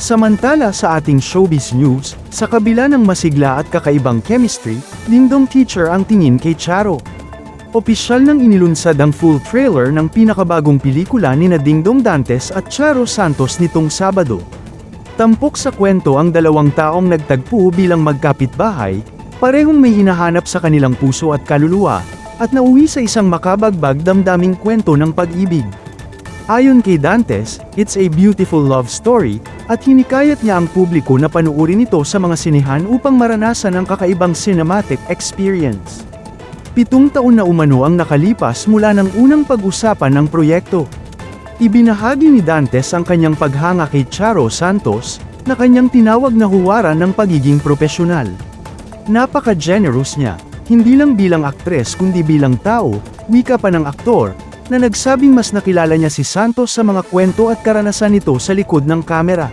Samantala sa ating showbiz news, sa kabila ng masigla at kakaibang chemistry, Dingdong Teacher ang tingin kay Charo. Opisyal nang inilunsad ang full trailer ng pinakabagong pelikula ni Dingdong Dantes at Charo Santos nitong Sabado. Tampok sa kwento ang dalawang taong nagtagpo bilang magkapitbahay, parehong may hinahanap sa kanilang puso at kaluluwa, at nauwi sa isang makabagbag damdaming kwento ng pag-ibig. Ayon kay Dantes, it's a beautiful love story, at hinikayat niya ang publiko na panuorin ito sa mga sinehan upang maranasan ang kakaibang cinematic experience. Pitong taon na umano ang nakalipas mula ng unang pag-usapan ng proyekto. Ibinahagi ni Dantes ang kanyang paghanga kay Charo Santos, na kanyang tinawag na huwaran ng pagiging propesyonal. Napaka-generous niya, hindi lang bilang aktres kundi bilang tao, wika pa ng aktor, na nagsabing mas nakilala niya si Santos sa mga kwento at karanasan nito sa likod ng kamera.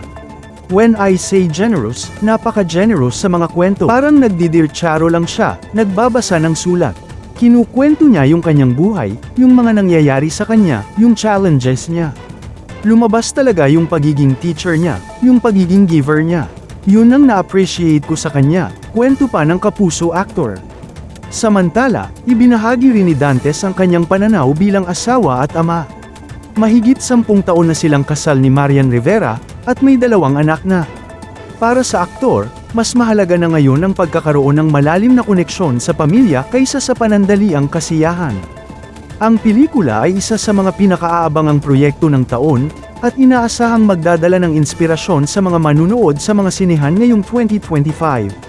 When I say generous, napaka-generous sa mga kwento. Parang nagdidir Charo lang siya, nagbabasa ng sulat. Kinukwento niya yung kanyang buhay, yung mga nangyayari sa kanya, yung challenges niya. Lumabas talaga yung pagiging teacher niya, yung pagiging giver niya. Yun ang na-appreciate ko sa kanya, kwento pa ng kapuso actor. Samantala, ibinahagi rin ni Dantes ang kanyang pananaw bilang asawa at ama. Mahigit sampung taon na silang kasal ni Marian Rivera, at may dalawang anak na. Para sa aktor, mas mahalaga na ngayon ang pagkakaroon ng malalim na koneksyon sa pamilya kaysa sa panandaliang kasiyahan. Ang pelikula ay isa sa mga pinakaaabangang proyekto ng taon, at inaasahang magdadala ng inspirasyon sa mga manunood sa mga sinehan ngayong 2025.